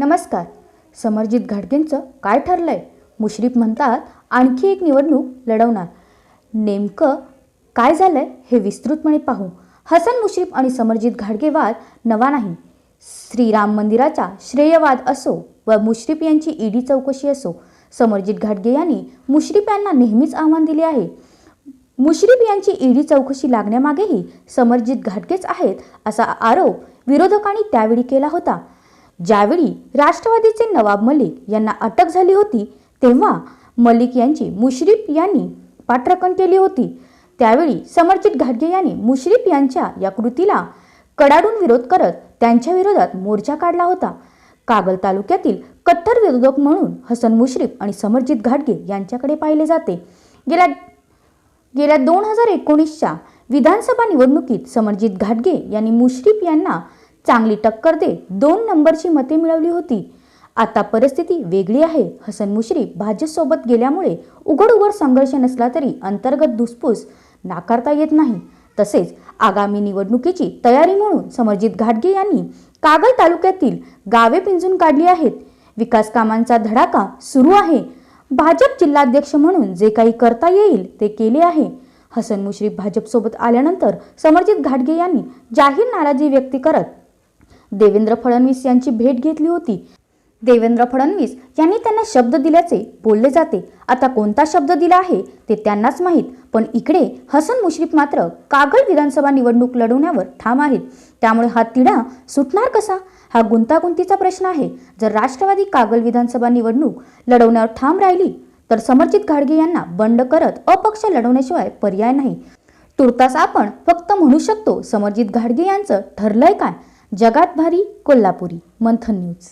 नमस्कार. समरजित घाटगेंचं काय ठरलंय? मुश्रीफ म्हणतात आणखी एक निवडणूक लढवणार. नेमकं काय झालंय हे विस्तृतपणे पाहू. हसन मुश्रीफ आणि समरजित घाटगेवाद नवा नाही. श्रीराम मंदिराचा श्रेयवाद असो व मुश्रीफ यांची ईडी चौकशी असो समरजित घाटगे यांनी मुश्रीफ यांना नेहमीच आव्हान दिले आहे. मुश्रीफ यांची ईडी चौकशी लागण्यामागेही समरजित घाटगेच आहेत असा आरोप विरोधकांनी त्यावेळी केला होता. ज्यावेळी राष्ट्रवादीचे नवाब मलिक यांना अटक झाली होती तेव्हा मलिक यांची मुश्रीफ यांनी पाठराखण केली होती. त्यावेळी समरजित घाटगे यांनी मुश्रीफ यांच्या या कृतीला कडाडून विरोध करत त्यांच्या विरोधात मोर्चा काढला होता. कागल तालुक्यातील कट्टर विरोधक म्हणून हसन मुश्रीफ आणि समरजित घाटगे यांच्याकडे पाहिले जाते. गेल्या गेल्या दोन हजार एकोणीसच्या विधानसभा निवडणुकीत समरजित घाटगे यांनी मुश्रीफ यांना चांगली टक्कर देत दोन नंबरची मते मिळवली होती. आता परिस्थिती वेगळी आहे. हसन मुश्रीफ भाजपसोबत गेल्यामुळे उघड उघड संघर्ष नसला तरी अंतर्गत धुसफूस नाकारता येत नाही. तसेच आगामी निवडणुकीची तयारी म्हणून समरजित घाटगे यांनी कागल तालुक्यातील गावे पिंजून काढली आहेत. विकास कामांचा धडाका सुरू आहे. भाजप जिल्हाध्यक्ष म्हणून जे काही करता येईल ते केले आहे. हसन मुश्रीफ भाजपसोबत आल्यानंतर समरजित घाटगे यांनी जाहीर नाराजी व्यक्त करत देवेंद्र फडणवीस यांची भेट घेतली होती. देवेंद्र फडणवीस यांनी त्यांना शब्द दिल्याचे बोलले जाते. आता कोणता शब्द दिला आहे ते त्यांनाच माहीत पण इकडे हसन मुश्रीफ मात्र कागल विधानसभा निवडणूक लढवण्यावर ठाम आहेत. त्यामुळे हा तिढा सुटणार कसा? हा गुंतागुंतीचा प्रश्न आहे. जर राष्ट्रवादी कागल विधानसभा निवडणूक लढवण्यावर ठाम राहिली तर समर्जित घाडगे यांना बंड करत अपक्ष लढवण्याशिवाय पर्याय नाही. तुर्तास आपण फक्त म्हणू शकतो समर्जित घाडगे यांचं ठरलंय काय? जगात भारी कोल्हापुरी मंथन न्यूज.